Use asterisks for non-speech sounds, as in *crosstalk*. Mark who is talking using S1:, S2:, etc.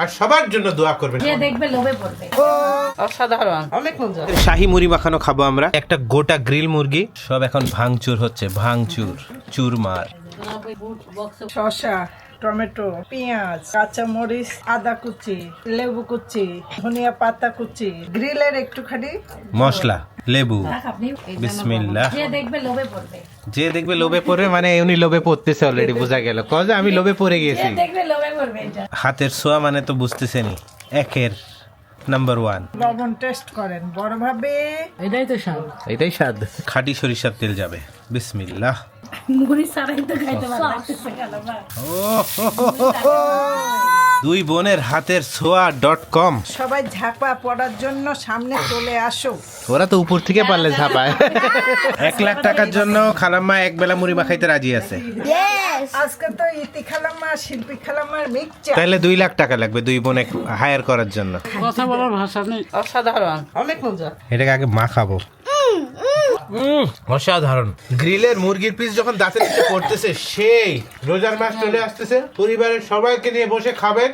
S1: আর সবার জন্য দোয়া করবেন
S2: যে দেখবে লোভে পড়বে।
S3: অসাধারণ। অনেক মজা।
S1: শাহি মুড়ি মাখানো খাব আমরা। একটা গোটা গ্রিল মুরগি সব এখন ভাঙচুর হচ্ছে ভাঙচুর চুরমার।
S3: শসা টমেটো পেঁয়াজ কাঁচা মরিচ আদা কুচি লেবু কুচি ধনিয়া পাতা কুচি গ্রিলের একটুখানি
S1: মশলা লেবু। বিসমিল্লাহ।
S2: যে দেখবে লোভে পড়বে।
S1: যে মানে উনি লোভে পড়তেছে অলরেডি বোঝা গেল। কজে আমি লোভে পড়ে
S2: যে
S1: গেছি হাতের ছোঁয়া মানে তো বুঝতেছেনি একের নাম্বার ওয়ান
S3: লবণ টেস্ট করেন বড় ভাবে।
S2: এটাই তো স্বাদ।
S1: এটাই স্বাদ। খাঁটি সরিষার তেল যাবে। বিসমিল্লাহ।
S2: মুড়ি ছাড়াই তো খাইতে *laughs*
S1: দুই বোনের হাতের ছোঁয়া ডট কম।
S3: সবাই ঝাপা পড়ার জন্য সামনে চলে আসো।
S1: ওরা তো উপর থেকে পারলে ঝাপায়। *laughs* এক লাখ টাকার জন্য খালাম্মা এক বেলা মুড়ি মাখাইতে রাজি আছে।
S3: আজকে তো ইতি খালাম্মা শিল্পী খালাম্মার মিক্সচার।
S1: তাহলে দুই লাখ টাকা লাগবে দুই বোনে হায়ার করার জন্য।
S4: কথা বলার ভাষা নেই।
S3: অসাধারণ। অনেক মজা
S1: এটাকে আগে মাখাবো। অসাধারণ। গ্রিলের মুরগির পিস যখন দাঁতের নিচে পড়তেছে, সেই রোজার মাস চলে আসতেছে, পরিবারের সবাইকে নিয়ে বসে খাবেন।